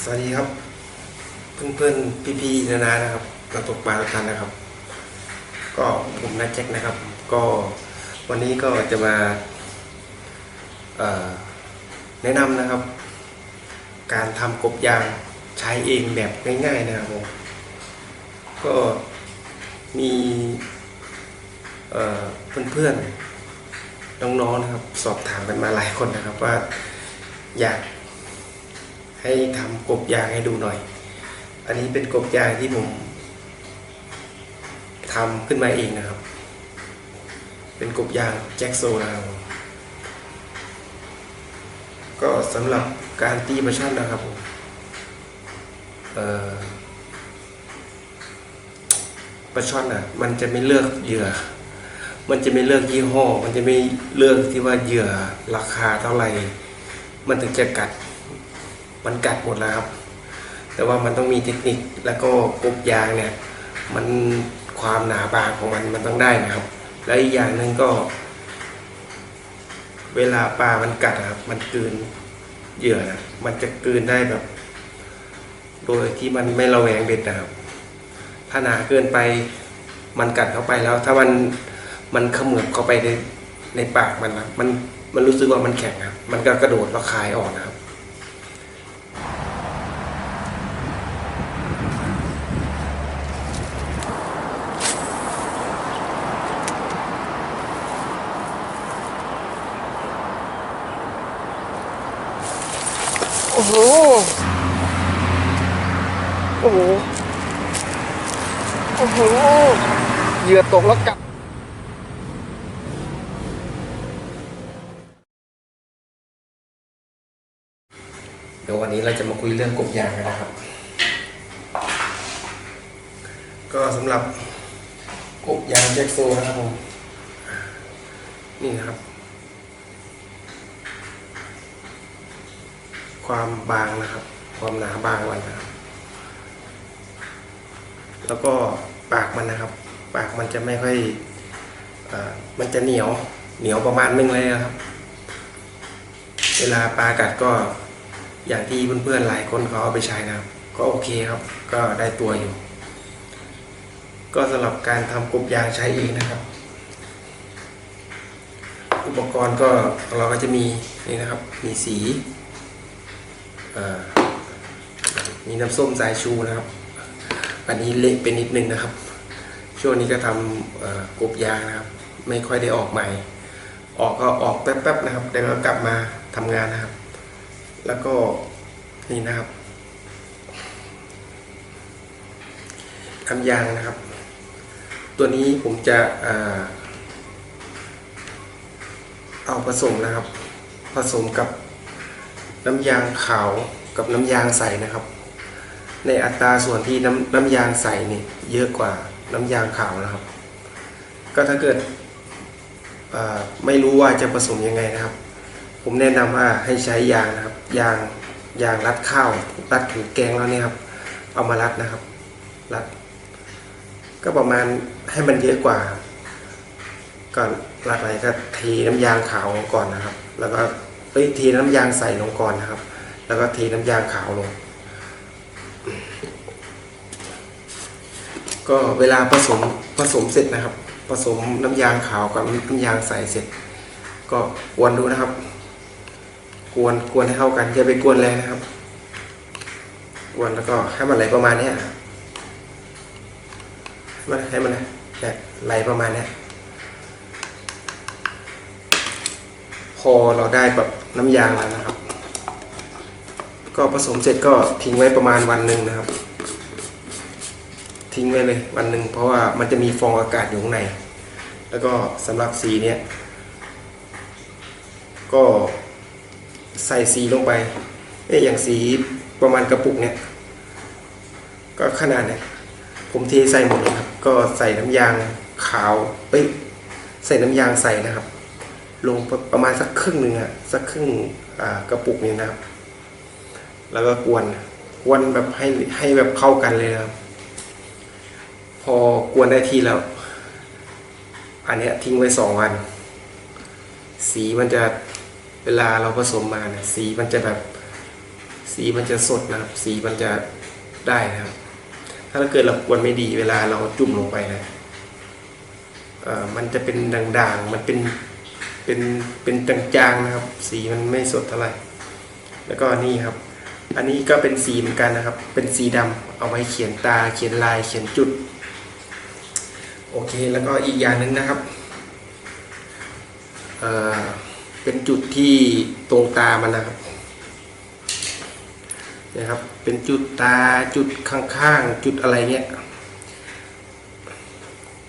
สวัสดีครับ เพื่อนๆพี่ๆนานานะครับมาตกปลาทุกท่านนะครับ ก็ผมนักแจ็คนะครับ ก็วันนี้ก็จะมาแนะนำนะครับ การทำกบยางใช้เองแบบง่ายๆนะครับผมก็มีเอ่อเพื่อนๆน้องๆนะครับ สอบถามกันมาหลายคนนะครับว่าอยาก ให้ทำกบยางให้ดูหน่อย อันนี้เป็นกบยางที่ผมทำขึ้นมาเองนะครับ เป็นกบยางแจ็คโซนะครับก็สำหรับการตีปลาช่นนะครับผมเอ่อปลาช่อนอะ มันจะไม่เลือกเหยื่อ มันจะไม่เลือกยี่ห้อ มันจะไม่เลือกที่ว่าเหยื่อราคาเท่าไหร่ มันถึงจะกัด มันกัดหมดแล้วครับ แต่ว่ามันต้องมีเทคนิคแล้วก็กบยางเนี่ย มันความหนาบางของมันมันต้องได้นะครับ แล้วอีกอย่างหนึ่งก็ เวลาปลามันกัดครับ มันกืนเหยื่อนะมันจะกืนได้แบบ โดยที่มันไม่ระแวงเบ็ดนะครับ ถ้าหนาเกินไปมันกัดเข้าไปแล้ว ถ้ามันมันเขมือบเข้าไปในในปากมันนะมันมันรู้สึกว่ามันแข็งครับ มันก็กระโดดแล้วคายออกนะครับ โอ้โหโอ้โหโอ้โหเหยื่อตกแล้วกัดเดี๋ยววันนี้เราจะมาคุยเรื่องกบยางกันนะครับ ก็สำหรับกบยางแจ็คโซนะครับผมนี่นะครับ ความบางนะครับ ความหนาบางมันนะครับ แล้วก็ปากมันนะครับ ปากมันจะไม่ค่อยอมันจะเหนียว เหนียวประมาณนึงเลยครับ เวลาปลากัดก็อย่างที่เพื่อนๆหลายคนเขาเอาไปใช้นะครับ ก็โอเคครับ ก็ได้ตัวอยู่ ก็สำหรับการทำกบยางใช้เองนะครับ อุปกรณ์ก็เราก็จะมีนี่นะครับ มีสี เอ่อมีน้ำส้มสายชูนะครับ อันนี้เละเป็นนิดนึงนะครับ ช่วงนี้ก็ทำกบยางนะครับ ไม่ค่อยได้ออกใหม่ ออกก็ออกแป๊บๆนะครับเดี๋ยวก็กลับมาทำงานนะครับ แล้วก็นี่นะครับทำยางนะครับ ตัวนี้ผมจะเอาผสมนะครับ ผสมกับ น้ำยางขาวกับน้ำยางใสนะครับ ในอัตราส่วนที่น้ำน้ำยางใสเนี่ยเยอะกว่าน้ำยางขาวนะครับ ก็ถ้าเกิดไม่รู้ว่าจะผสมยังไงนะครับ ผมแนะนำว่าให้ใช้ยางนะครับ ยางยางรัดข้าวรัดถุงแกงแล้วเนี่ยครับ เอามารัดนะครับ รัด ก็ประมาณให้มันเยอะกว่าก่อนรัดอะไรก็เทน้ำยางขาวก่อนนะครับ แล้วก็ เอ้ยเทน้ำยางใส่ลงก่อนนะครับ แล้วก็เทน้ำยางขาวลง ก็เวลาผสมผสมเสร็จนะครับ ผสมน้ำยางขาวกับน้ำยางใสเสร็จ ก็กวนดูนะครับ กวนกวนให้เข้ากันอย่าไปกวนแรงนะครับ กวนแล้วก็ให้มันไหลประมาณนี้มันให้มันไหลประมาณนี้ พอเราได้แบบน้ำยางแล้วนะครับ ก็ผสมเสร็จก็ทิ้งไว้ประมาณวันหนึ่งนะครับ ทิ้งไว้เลยวันหนึ่งเพราะว่ามันจะมีฟองอากาศอยู่ข้างใน แล้วก็สำหรับสีเนี้ยก็ใส่สีลงไปเอ๊ะอย่างสีประมาณกระปุกเนี่ยก็ขนาดเนี่ยผมเทใส่หมดเลยครับ ก็ใส่น้ำยางขาวเอ้ยใส่น้ำยางใส่นะครับ ลงประมาณสักครึ่งหนึ่งอะสักครึ่งกระปุกนี้นะครับ แล้วก็กวนกวนแบบให้ให้แบบเข้ากันเลยครับ พอกวนได้ที่แล้ว อันเนี้ยทิ้งไว้สองวัน สีมันจะเวลาเราผสมมาเนี่ยสีมันจะแบบ สีมันจะสดนะครับ สีมันจะได้นะครับ ถ้าเกิดเรากวนไม่ดีเวลาเราจุ่มลงไปนะเอ่อมันจะเป็นด่างๆ มันเป็น เป็นเป็นจางๆนะครับ สีมันไม่สดเท่าไหร่ แล้วก็นี่ครับ อันนี้ก็เป็นสีเหมือนกันนะครับ เป็นสีดำเอาไว้เขียนตาเขียนลายเขียนจุด โอเคแล้วก็อีกอย่างหนึ่งนะครับเอ่อเป็นจุดที่ตรงตามันนะครับนะครับ เป็นจุดตาจุดข้างๆ จุดอะไรเงี้ย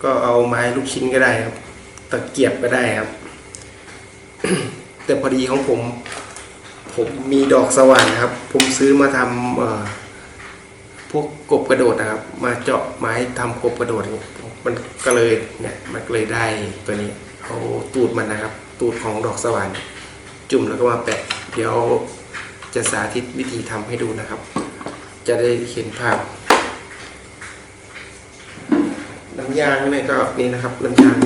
ก็เอาไม้ลูกชิ้นก็ได้ครับ ตะเกียบก็ได้ครับ แต่พอดีของผม ผมมีดอกสว่านครับ ผมซื้อมาทำพวกกบกระโดดนะครับ มาเจาะไม้ทำกบกระโดดมันก็เลยเนี่ยมันเลยได้ตัวนี้เอาตูดมันนะครับ ตูดของดอกสว่านจุ่มแล้วก็มาแปะ เดี๋ยวจะสาธิตวิธีทำให้ดูนะครับ จะได้เห็นภาพน้ำยางเนี่ยก็นี่นะครับน้ำยาง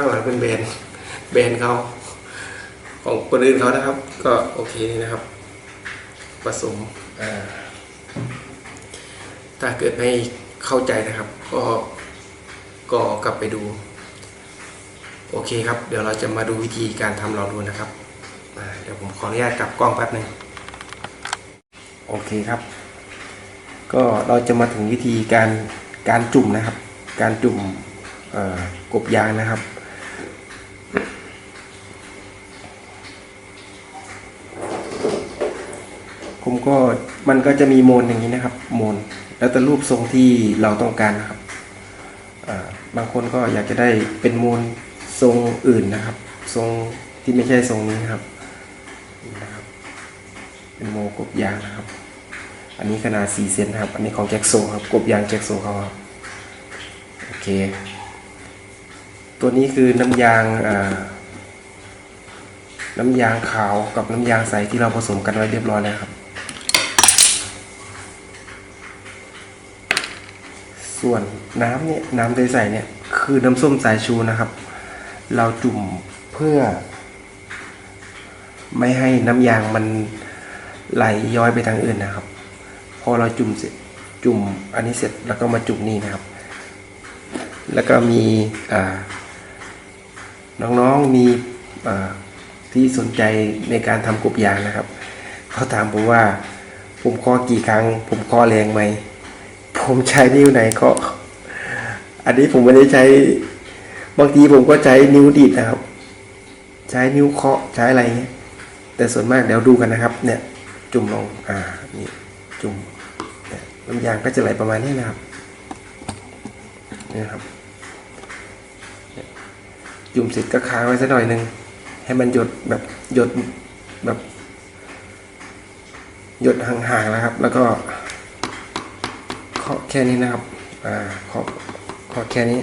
ข้างหลังเป็นแบรนด์แบรนด์เขาของคนอื่นเขานะครับ ก็โอเคนะครับ ผสมถ้าเกิดไม่เข้าใจนะครับ ก็ก็กลับไปดู โอเคครับ เดี๋ยวเราจะมาดูวิธีการทำลองดูนะครับเดี๋ยวผมขออนุญาตกลับกล้องแป๊บหนึ่งโอเคครับ ก็เราจะมาถึงวิธีการการจุ่มนะครับ การจุ่มกบยางนะครับ ก็มันก็จะมีโมนอย่างนี้นะครับ โมน แล้วแต่รูปทรงที่เราต้องการนะครับบางคนก็อยากจะได้เป็นโมนทรงอื่นนะครับ ทรงที่ไม่ใช่ทรงนี้นะครับนะครับ เป็นโมกบยางนะครับ อันนี้ขนาด4เซนนะครับ อันนี้ของแจ็คโซครับกบยางแจ็คโซเขาครับโอเค ตัวนี้คือน้ำยางอ่าน้ำยางขาวกับน้ำยางใสที่เราผสมกันไว้เรียบร้อยแล้วครับ ส่วนน้ำเนี่ยน้ำใสๆเนี่ยคือน้ำส้มสายชูนะครับ เราจุ่มเพื่อ ไม่ให้น้ำยางมันไหลย้อยไปทางอื่นนะครับ พอเราจุ่มเสร็จจุ่มอันนี้เสร็จแล้วก็มาจุ่มนี่นะครับ แล้วก็มีน้องๆมีที่สนใจในการทำกบยางนะครับเขาถามผมว่าผมคอกี่ครั้ง ผมคอแรงไหม ผมใช้นิ้วไหนเคาะอันนี้ผมไม่ได้ใช้ บางทีผมก็ใช้นิ้วดีดนะครับ ใช้นิ้วเคาะใช้อะไรเงี้ย แต่ส่วนมากเดี๋ยวดูกันนะครับ เนี่ย จุ่มลง อ่า นี่ จุ่มน้ำยางก็จะไหลประมาณนี้นะครับนี่นะครับ จุ่มเสร็จก็ค้างไว้สักหน่อยหนึ่งให้มันหยดแบบหยดแบบ หยดห่างๆนะครับ แล้วก็าะแค่นี้นะครับอ่าเคาะเคาะแค่นี้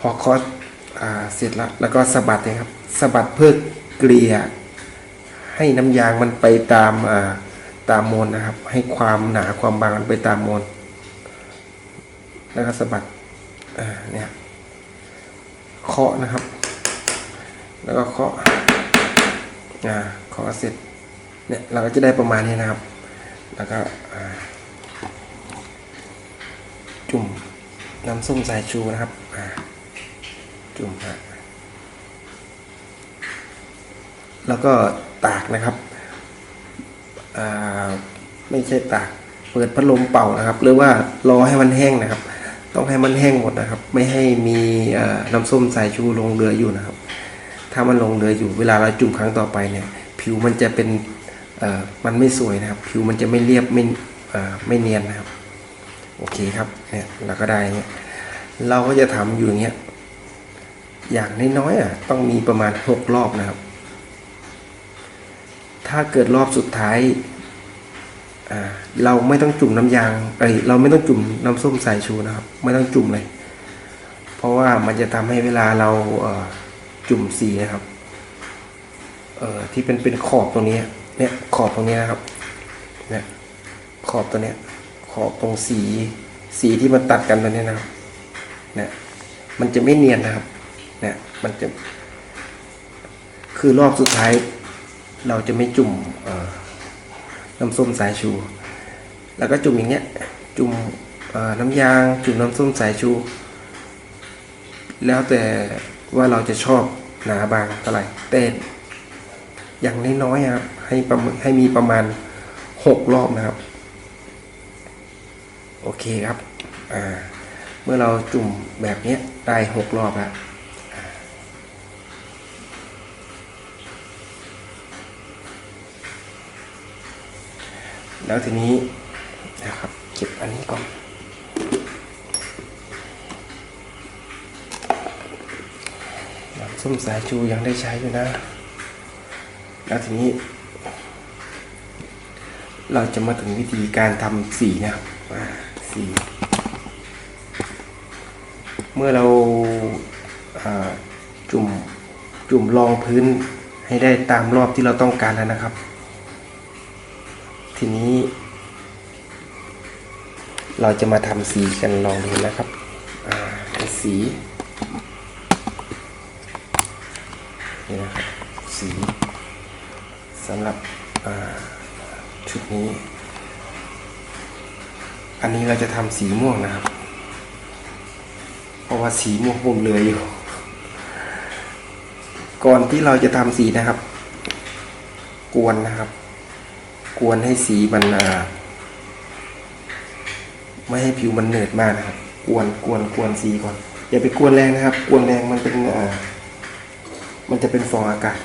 พอเคาะอ่าเสร็จแล้วแล้วก็สะบัดนะครับสะบัดเพื่อเกลี่ยให้น้ำยางมันไปตามอ่าตามโมนนะครับ ให้ความหนาความบางมันไปตามโมนแล้วก็สะบัดอ่าเนี่ยเคาะนะครับ แล้วก็เคาะอ่าเคาะเสร็จเนี่ยเราก็จะได้ประมาณนี้นะครับ แล้วก็อ่า จุ่มน้ำส้มสายชูนะครับจุ่มฮะแล้วก็ตากนะครับไม่ใช่ตากเปิดพัดลมเป่านะครับ หรือว่ารอให้มันแห้งนะครับ ต้องให้มันแห้งหมดนะครับ ไม่ให้มีน้ำส้มสายชูลงเรืออยู่นะครับ ถ้ามันลงเรืออยู่เวลาเราจุ่มครั้งต่อไปเนี่ย ผิวมันจะเป็นมันไม่สวยนะครับ ผิวมันจะไม่เรียบไม่ไม่เนียนนะครับ โอเคครับเนี่ยเราก็ได้เนี่ยเราก็จะทำอยู่เงี้ยอย่างน้อยๆอะต้องมีประมาณหกรอบนะครับ ถ้าเกิดรอบสุดท้ายเราไม่ต้องจุ่มน้ำยางเอ้ยเราไม่ต้องจุ่มน้ำส้มสายชูนะครับ ไม่ต้องจุ่มเลย เพราะว่ามันจะทำให้เวลาเราเจุ่มสีนะครับ เอ่อที่เป็นเป็นขอบตรงนี้เนี่ยขอบตรงนี้นะครับเนี่ยขอบตัวเนี้ย อบตรงสี สีที่มันตัดกันตัวเนี้นะครับนี่ยมันจะไม่เนียนนะครับเนี่ยมันจะ คือรอบสุดท้าย เราจะไม่จุ่มน้ำส้มสายชู แล้วก็จุ่มอย่างเงี้ย จุ่มน้ำยาง จุ่มน้ำส้มสายชู แล้วแต่ว่าเราจะชอบหนาบางเท่าไหร่แต่อย่างน้อยๆครับให้ประมาณให้มีประมาณหกรอบนะครับ โอเคครับ เมื่อเราจุ่มแบบนี้ได้หกรอบแล้วแล้วทีนี้นะครับเก็บอันนี้ก่อน น้ำส้มสายชูยังได้ใช้อยู่นะ แล้วทีนี้ เราจะมาถึงวิธีการทำสีนะครับ สีเมื่อเราาจุ่มจุ่มรองพื้นให้ได้ตามรอบที่เราต้องการแล้วนะครับ ทีนี้ เราจะมาทำสีกันลองดูนะครับสีนี่นะครับสีสำหรับชุดนี้ อันนี้เราจะทำสีม่วงนะครับ เพราะว่าสีม่วงผมเหลืออยู่ ก่อนที่เราจะทำสีนะครับ กวนนะครับ กวนให้สีมันอ่าไม่ให้ผิวมันเหนืดมากนะครับ กวนกวนกวนสีก่อน อย่าไปกวนแรงนะครับ กวนแรงมันเป็นอ่ามันจะเป็นฟองอากาศ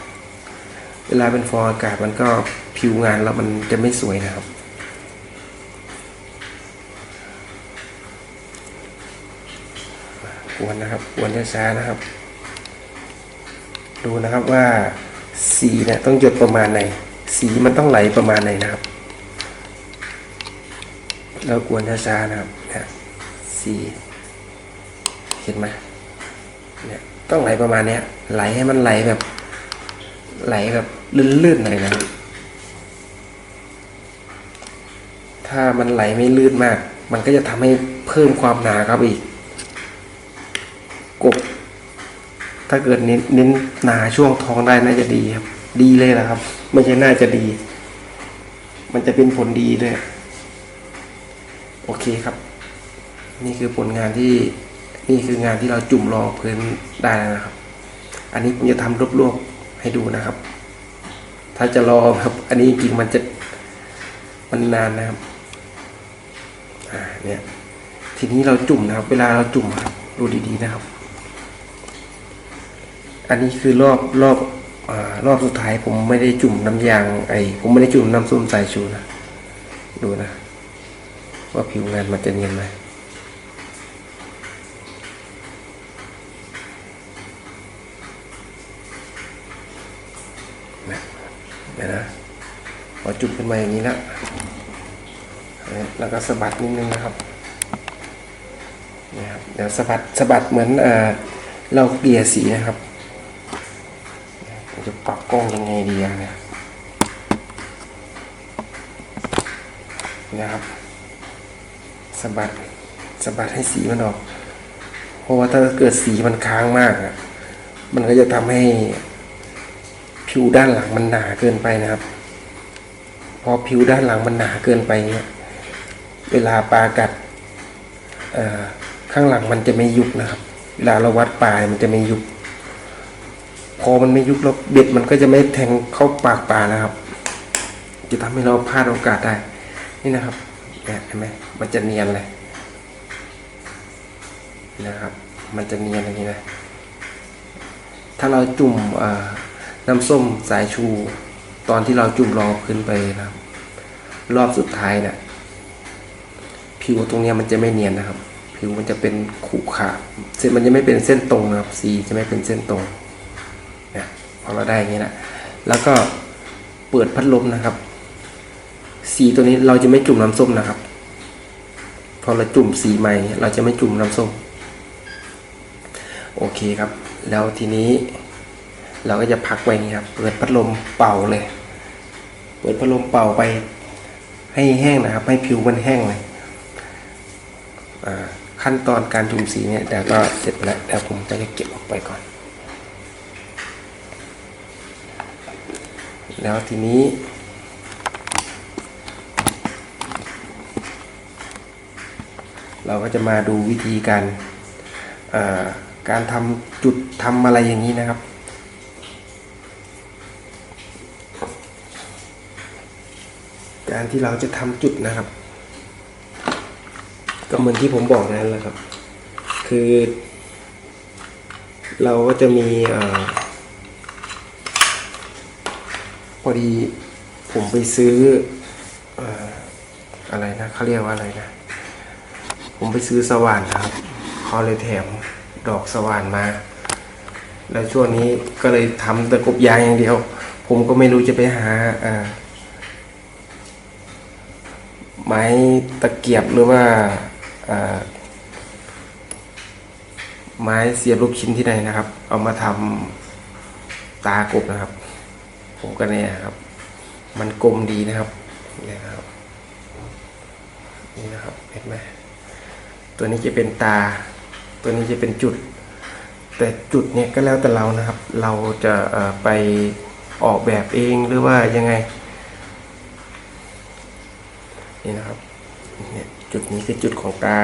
เวลาเป็นฟองอากาศมันก็ผิวงานแล้วมันจะไม่สวยนะครับ วนนะครับกวนช้าๆนะครับ ดูนะครับว่าสีเนี่ยต้องหยดประมาณไหน สีมันต้องไหลประมาณไหนนะครับแล้วกวนช้าๆนะครับเนี่ยสีเห็นไหมเนี่ยต้องไหลประมาณเนี้ย ไหลให้มันไหลแบบ ไหลแบบลื่นๆหน่อยนะถ้ามันไหลไม่ลื่นมาก มันก็จะทำให้เพิ่มความหนาครับอีก กบ ถ้าเกิดเน้นเน้นหนาช่วงท้องได้น่าจะดีครับ ดีเลยแหละครับ ไม่ใช่น่าจะดี มันจะเป็นผลดีด้วย โอเคครับ นี่คือผลงานที่นี่คืองานที่เราจุ่มรองพื้นได้แล้วนะครับ อันนี้ผมจะทำรวบๆให้ดูนะครับ ถ้าจะรอครับ อันนี้จริงมันจะมันนานนะครับอ่าเนี่ยทีนี้เราจุ่มนะครับ เวลาเราจุ่มครับดูดีๆนะครับ อันนี้คือรอบรอบอรอบสุดท้ายผมไม่ได้จุ่มน้ำยางไอผมไม่ได้จุ่มน้ำส้มสายชูนะดูนะ ว่าผิวงานมันจะเนียนไหมเดี๋ยวนะพอจุ่มขึ้นมาอย่างนี้แล้วแล้วก็สะบัดนิดนึงนะครับนะครับเดี๋ยวสะบัดสะบัดเหมือนเอเราเกลี่ยสีนะครับ กล้องยังไงดีอะเนี่ยนะครับสะบัดสะบัดให้สีมันออก เพราะว่าถ้าเกิดสีมันค้างมากอะมันก็จะทำให้ผิวด้านหลังมันหนาเกินไปนะครับ พอผิวด้านหลังมันหนาเกินไปเนี่ยเวลาปลากัดข้างหลังมันจะไม่ยุบนะครับ เวลาเราวัดปลายมันจะไม่ยุบ พอมันไม่ยุบแล้วเบ็ดมันก็จะไม่แทงเข้าปากปลานะครับ จะทำให้เราพลาดโอกาสได้ นี่นะครับเนี่ยเห็นไหมมันจะเนียนเลยนะครับ มันจะเนียนอย่างนี้นะ ถ้าเราจุ่มน้ำส้มสายชู ตอนที่เราจุ่มรองขึ้นไปนะครับ รอบสุดท้ายเนี่ยผิวตรงนี้มันจะไม่เนียนนะครับ ผิวมันจะเป็นขรุขระเส้นมันจะไม่เป็นเส้นตรงนะครับ สีจะไม่เป็นเส้นตรง พอเราได้อย่างนี้นะแล้วก็เปิดพัดลมนะครับ สีตัวนี้เราจะไม่จุ่มน้ำส้มนะครับ พอเราจุ่มสีใหม่เราจะไม่จุ่มน้ำส้ม โอเคครับ แล้วทีนี้ เราก็จะพักไว้นี้ครับ เปิดพัดลมเป่าเลย เปิดพัดลมเป่าไป ให้แห้งนะครับ ให้ผิวมันแห้งเลยขั้นตอนการจุ่มสีเนี่ยเดี๋ยวก็เสร็จแล้วเดี๋ยวผมจะเก็บออกไปก่อน แล้วทีนี้ เราก็จะมาดูวิธีการการทำจุดทำอะไรอย่างนี้นะครับ การที่เราจะทำจุดนะครับ ก็เหมือนที่ผมบอกนั่นแหละครับ คือ เราก็จะมีเออ พอดีผมไปซื้อออะไรนะเขาเรียกว่าอะไรนะ ผมไปซื้อสว่านครับเขาเลยแถมดอกสว่านมา แล้วช่วงนี้ก็เลยทำตะกบยางอย่างเดียว ผมก็ไม่รู้จะไปหาไม้ตะเกียบหรือว่าไม้เสียบลูกชิ้นที่ไหนนะครับ เอามาทำตากบนะครับ ผมก็เนี่ยครับ มันกลมดีนะครับนี่นะครับนี่นะครับเห็นไหมตัวนี้จะเป็นตา ตัวนี้จะเป็นจุด แต่จุดเนี่ยก็แล้วแต่เรานะครับ เราจะไปออกแบบเองหรือว่ายังไงนี่นะครับเนี่ยจุดนี้คือจุดของตา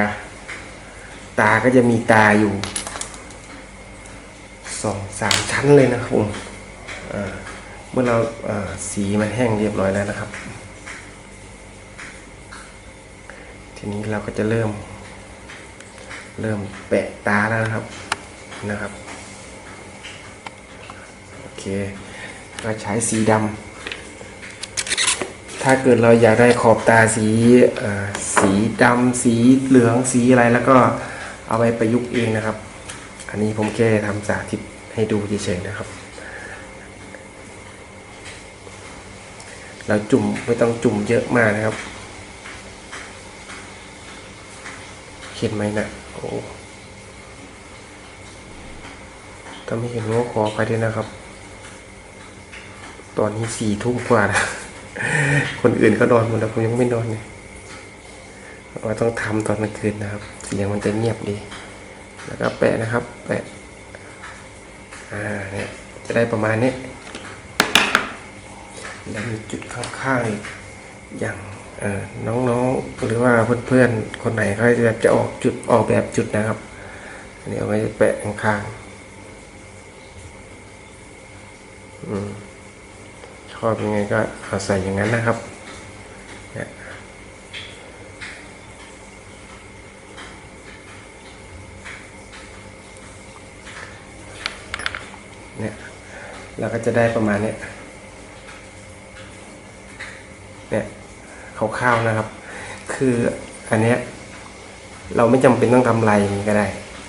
ตาก็จะมีตาอยู่สองสามชั้นเลยนะครับผมอ่า มื่อเราสีมันแห้งเรียบร้อยแล้วนะครับ ทีนี้เราก็จะเริ่ม เริ่มแปะตาแล้วนะครับนะครับโอเคก็ใช้สีดำถ้าเกิดเราอยากได้ขอบตาสีสีดำสีเหลืองสีอะไรแล้วก็เอาไปประยุกต์เองนะครับ อันนี้ผมแค่ทำสาธิตให้ดูเฉยๆนะครับ เราจุ่มไม่ต้องจุ่มเยอะมากนะครับ เห็นไหมนะโอ้ถ้าไม่เห็นก็ขอไปด้วยนะครับ ตอนนี้สี่ทุ่มกว่านะคนอื่นก็นอนหมดแล้วผมยังไม่นอนเลยเราต้องทำตอนกลางคืนนะครับ เสียงมันจะเงียบดี แล้วก็แปะนะครับ แปะ อ่าเนี่ยจะได้ประมาณนี้ แล้วมีจุดข้างๆอีกอย่างน้องๆหรือว่าเพื่อนๆคนไหนเขาจะแบบจะออกจุดออกแบบจุดนะครับอันนี้เอาไว้แปะข้างๆชอบยังไงก็เอาใส่อย่างนั้นนะครับเนี่ยเราก็จะได้ประมาณนี้ เนี่ยคร่าวๆนะครับ คืออันเนี้ยเราไม่จำเป็นต้องทำลายอย่างนี้ก็ได้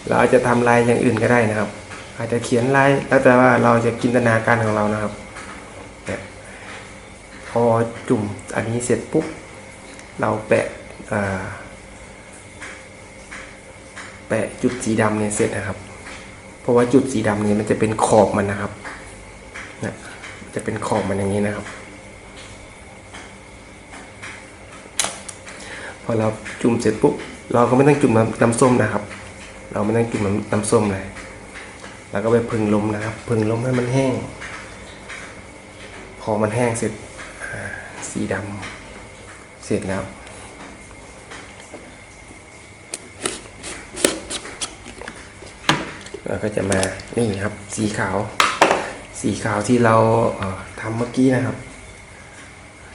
เราอาจจะทำลายอย่างอื่นก็ได้นะครับ อาจจะเขียนลายแล้วแต่ว่าเราจะจินตนาการของเรานะครับเนี่ยพอจุ่มอันนี้เสร็จปุ๊บเราแปะแปะจุดสีดำเนี่ยเสร็จนะครับ เพราะว่าจุดสีดำเนี่ยมันจะเป็นขอบมันนะครับเนี่ยจะเป็นขอบมันอย่างนี้นะครับ อเราจุ่มเสร็จปุ๊บเราก็ไม่ต้องจุ่มน้ำน้ำส้มนะครับ เราไม่ต้องจุ่มน้ำน้ำส้มเลยแล้วก็ไปพึ่งลมนะครับ พึ่งลมให้มันแห้ง พอมันแห้งเสร็จสีดำเสร็จแล้ว เราก็จะมานี่ครับ สีขาว สีขาวที่เราเทำเมื่อกี้นะครับ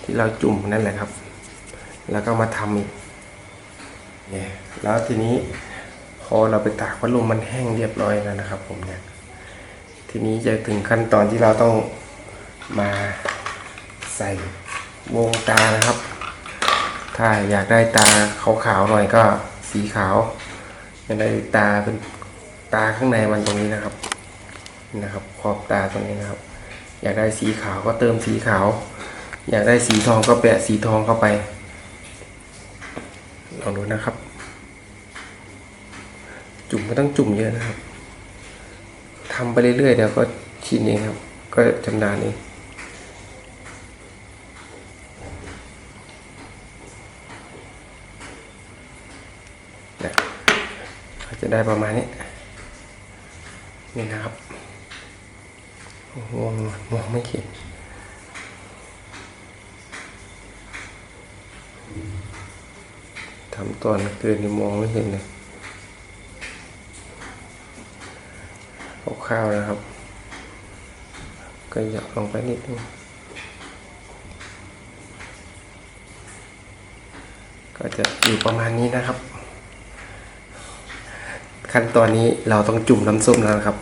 ที่เราจุ่มนั่นแหละครับ แล้วก็มาทำอีก เนี่ยแล้วทีนี้พอเราไปตากพัดลมมันแห้งเรียบร้อยแล้วนะครับ ผมเนี่ยทีนี้จะถึงขั้นตอนที่เราต้องมาใส่วงตานะครับ ถ้าอยากได้ตาขาวๆหน่อยก็สีขาวอยากได้ตาเป็นตาข้างในมันตรงนี้นะครับนี่นะครับ ขอบตาตรงนี้นะครับ อยากได้สีขาวก็เติมสีขาว อยากได้สีทองก็แปะสีทองเข้าไป ลองดูนะครับ จุ่มไม่ต้องจุ่มเยอะนะครับทำไปเรื่อยๆเดี๋ยวก็ชินเองครับ ก็ชำนาญเองนี่ยก็จะได้ประมาณนี้ นี่นะครับมองมองไม่เห็น ทำตอนกลางคืนนี่มองไม่เห็นเลยคร่าวนะครับ ก็หยับลงไปนิดนึงก็จะอยู่ประมาณนี้นะครับ ขั้นตอนนี้เราต้องจุ่มน้ำส้มแล้วครับ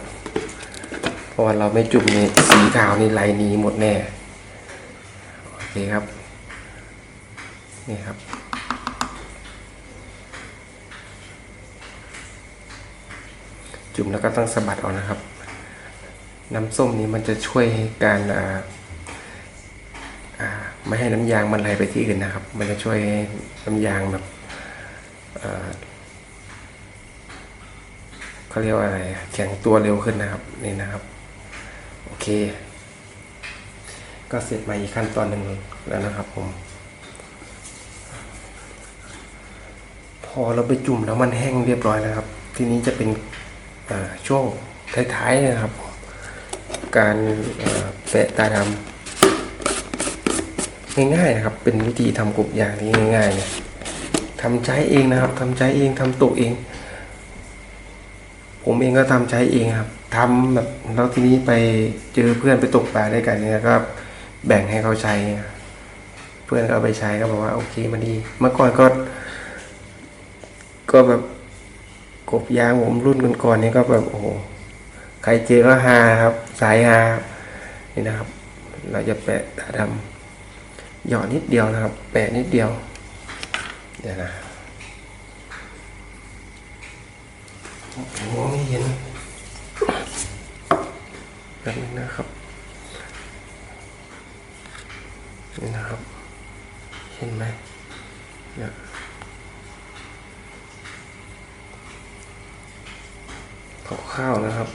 เพราะว่าเราไม่จุ่มนี่สีขาวนี่ไหลหนีหมดแน่ โอเคครับ นี่ครับ จุ่ม แล้วก็ต้องสะบัดเอานะครับ น้ำส้มนี้มันจะช่วยให้การอ่าไม่ให้น้ำยางมันไหลไปที่อื่นนะครับ มันจะช่วยน้ำยางแบบเขาเรียกว่าอะไรแข็งตัวเร็วขึ้นนะครับนี่นะครับ โอเค ก็เสร็จมาอีกขั้นตอนหนึ่งแล้วนะครับผม พอเราไปจุ่มแล้วมันแห้งเรียบร้อยแล้วครับ ทีนี้จะเป็น ช่วงท้ายๆนะครับ การแปะตาดำง่ายๆนะครับ เป็นวิธีทำกบยางที่ง่ายๆเนี่ยทำใช้เองนะครับทำใช้เองทำตกเอง ผมเองก็ทำใช้เองครับทำแบบแล้วทีนี้ไปเจอเพื่อนไปตกปลาด้วยกันเนี่ยก็แบ่งให้เขาใช้ เพื่อนก็เอาไปใช้ก็บอกว่าโอเคมันดี เมื่อก่อนก็ ก็แบบ กบยางผมรุ่นก่อนๆนี่ก็แบบโอ้โหใครเจอก็ฮาครับ สายฮานี่นะครับ เราจะแปะตาดำหย่อนนิดเดียวนะครับ แปะนิดเดียวเดี๋ยวนะโอ้โหไม่เห็นแบบนี้นะครับนี่นะครับ เห็นไหมเนี่ย คร่าวนะครับ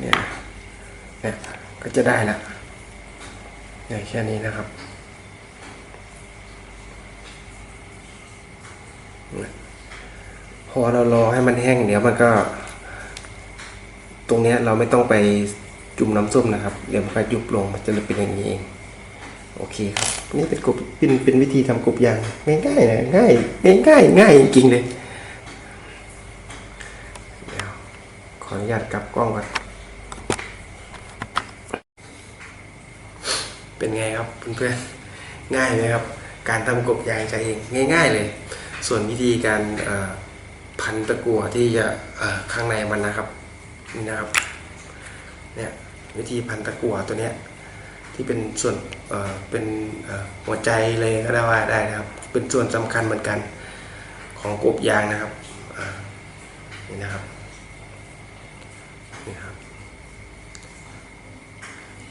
เนี่ยเนี่ยก็จะได้ละเนี่ยแค่นี้นะครับพอเรารอให้มันแห้งเดี๋ยวมันก็ ตรงนี้เราไม่ต้องไปจุ่มน้ำส้มนะครับ เดี๋ยวมันก็ยุบลงมันจะเป็นอย่างนี้เอง โอเคครับ นี่เป็นกบเป็นเป็นวิธีทำกบยางง่ายๆนะง่ายง่ายง่ายง่ายจริงๆเลยเดี๋ยวขออนุญาตกลับกล้องก่อนเป็นไงครับเพื่อนๆง่ายไหมครับ การทำกบยางใจเองง่าย ๆเลย ส่วนวิธีการพันตะกั่วที่จะข้างในมันนะครับนี่นะครับเนี่ยวิธีพันตะกั่วตัวเนี้ยที่เป็นส่วน เป็นหัวใจเลยก็ได้ว่าได้นะครับ เป็นส่วนสำคัญเหมือนกันของกบยางนะครับนี่นะครับนี่ครับ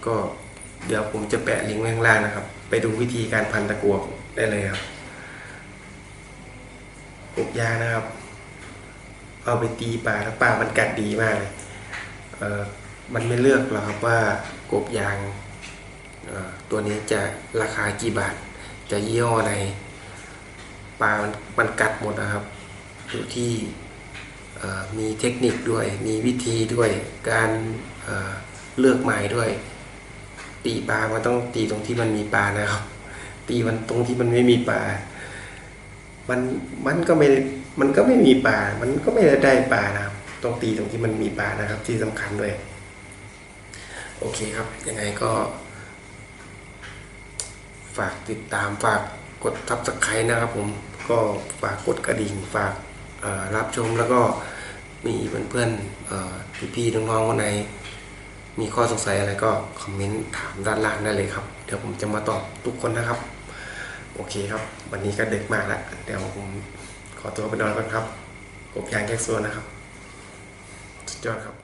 ก็เดี๋ยวผมจะแปะลิงก์ไว้ข้างล่างนะครับ ไปดูวิธีการพันตะกัวได้เลยครับกบยางนะครับ เอาไปตีปลาแล้วปลามันกัดดีมากเลยเออมันไม่เลือกหรอกครับว่ากบยางอ่อ ตัวนี้จะราคากี่บาท จะยี่ห้อใดปลามันมันกัดหมดนะครับ อยู่ที่มีเทคนิคด้วย มีวิธีด้วย การเเลือกหมายด้วย ตีปลามันต้องตีตรงที่มันมีปลานะครับ ตีมันตรงที่มันไม่มีปลา มันมันก็ไม่ มันก็ไม่มีปลา มันก็ไม่ได้ปลานะครับ ต้องตีตรงที่มันมีปลานะครับ ที่สำคัญด้วย โอเคครับ ยังไงก็ากติดตามฝากกดทับสไครต์นะครับผมก็ฝากกดกระดิ่งฝากรับชมแล้วก็มีเพื่อนๆพี่ๆน้องๆคนไหนมีข้อสงสัยอะไรก็คอมเมนต์ถามด้านล่างได้เลยครับ เดี๋ยวผมจะมาตอบทุกคนนะครับ โอเคครับ วันนี้ก็เดึกมากแล้วเดี๋ยวผมขอตัวไปนอนก่อนครับกบยางแก๊กโซนนะครับ สุดยอดครับ